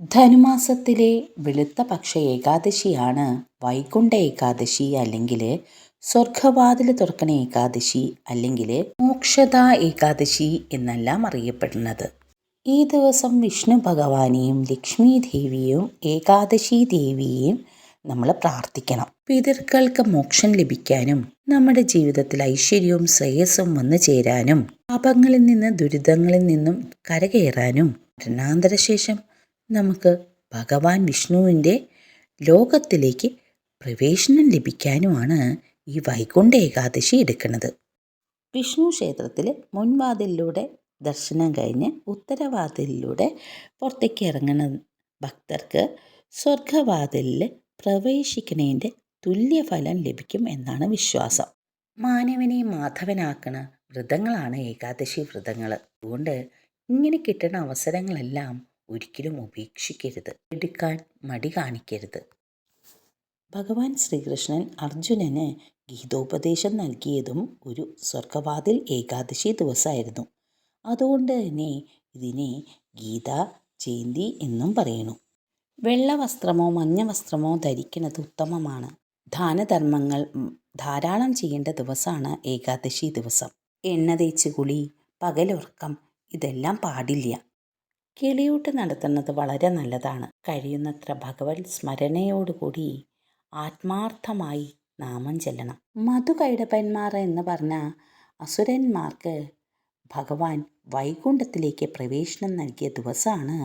ധനുമാസത്തിലെ വെളുത്ത പക്ഷ ഏകാദശിയാണ് വൈകുണ്ഠ ഏകാദശി അല്ലെങ്കിൽ സ്വർഗവാതിൽ തുറക്കണ ഏകാദശി അല്ലെങ്കിൽ മോക്ഷദ ഏകാദശി എന്നെല്ലാം അറിയപ്പെടുന്നത്. ഈ ദിവസം വിഷ്ണു ഭഗവാനെയും ലക്ഷ്മി ദേവിയെയും ഏകാദശി ദേവിയെയും നമ്മൾ പ്രാർത്ഥിക്കണം. പിതൃക്കൾക്ക് മോക്ഷം ലഭിക്കാനും നമ്മുടെ ജീവിതത്തിൽ ഐശ്വര്യവും ശ്രേയസ്സും വന്നു ചേരാനും പാപങ്ങളിൽ നിന്ന് ദുരിതങ്ങളിൽ നിന്നും കരകയറാനും മരണാന്തരശേഷം നമുക്ക് ഭഗവാൻ വിഷ്ണുവിന്റെ ലോകത്തിലേക്ക് പ്രവേശനം ലഭിക്കാനുമാണ് ഈ വൈകുണ്ഠ ഏകാദശി എടുക്കുന്നത്. വിഷ്ണു ക്ഷേത്രത്തിൽ മുൻവാതിലിലൂടെ ദർശനം കഴിഞ്ഞ് ഉത്തരവാതിലിലൂടെ പുറത്തേക്ക് ഇറങ്ങുന്ന ഭക്തർക്ക് സ്വർഗവാതിലിൽ പ്രവേശിക്കുന്നതിന്റെ തുല്യഫലം ലഭിക്കും എന്നാണ് വിശ്വാസം. മാനവനെ മാധവനാക്കുന്ന വ്രതങ്ങളാണ് ഏകാദശി വ്രതങ്ങൾ. അതുകൊണ്ട് ഇങ്ങനെ കിട്ടുന്ന അവസരങ്ങളെല്ലാം ഒരിക്കലും ഉപേക്ഷിക്കരുത്. എടുക്കാൻ മടി കാണിക്കരുത്. ഭഗവാൻ ശ്രീകൃഷ്ണൻ അർജുനന് ഗീതോപദേശം നൽകിയതും ഒരു സ്വർഗവാതിൽ ഏകാദശി ദിവസമായിരുന്നു. അതുകൊണ്ട് തന്നെ ഇതിനെ ഗീത ജയന്തി എന്നും പറയുന്നു. വെള്ള വസ്ത്രമോ മഞ്ഞ വസ്ത്രമോ ധരിക്കുന്നത് ഉത്തമമാണ്. ദാനധർമ്മങ്ങൾ ധാരാളം ചെയ്യേണ്ട ദിവസമാണ് ഏകാദശി ദിവസം. എണ്ണ തേച്ച് കുളി പകലുറക്കം ഇതെല്ലാം പാടില്ല. കിളിയൂട്ട് നടത്തുന്നത് വളരെ നല്ലതാണ്. കഴിയുന്നത്ര ഭഗവത് സ്മരണയോടുകൂടി ആത്മാർത്ഥമായി നാമം ചെല്ലണം. മധുകൈടപ്പന്മാർ എന്ന് പറഞ്ഞ അസുരന്മാർക്ക് ഭഗവാൻ വൈകുണ്ഠത്തിലേക്ക് പ്രവേശനം നൽകിയ ദിവസമാണ്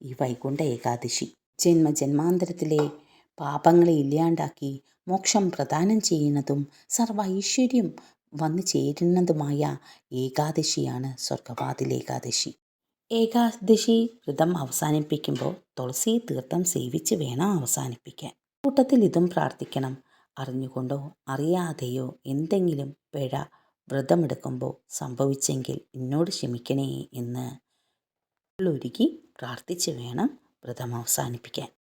ഈ വൈകുണ്ഠ ഏകാദശി. ജന്മജന്മാന്തരത്തിലെ പാപങ്ങളെ ഇല്ലാണ്ടാക്കി മോക്ഷം പ്രദാനം ചെയ്യുന്നതും സർവ ഐശ്വര്യം വന്നു ചേരുന്നതുമായ ഏകാദശിയാണ് സ്വർഗവാതിൽ ഏകാദശി ഏകാദശി വ്രതം അവസാനിപ്പിക്കുമ്പോൾ തുളസി തീർത്ഥം സേവിച്ച് വേണം അവസാനിപ്പിക്കാൻ. കൂട്ടത്തിൽ ഇതും പ്രാർത്ഥിക്കണം. അറിഞ്ഞുകൊണ്ടോ അറിയാതെയോ എന്തെങ്കിലും പിഴ വ്രതമെടുക്കുമ്പോൾ സംഭവിച്ചെങ്കിൽ എന്നോട് ക്ഷമിക്കണേ എന്ന് ഉള്ളൊരുക്കി പ്രാർത്ഥിച്ച് വേണം വ്രതം അവസാനിപ്പിക്കാൻ.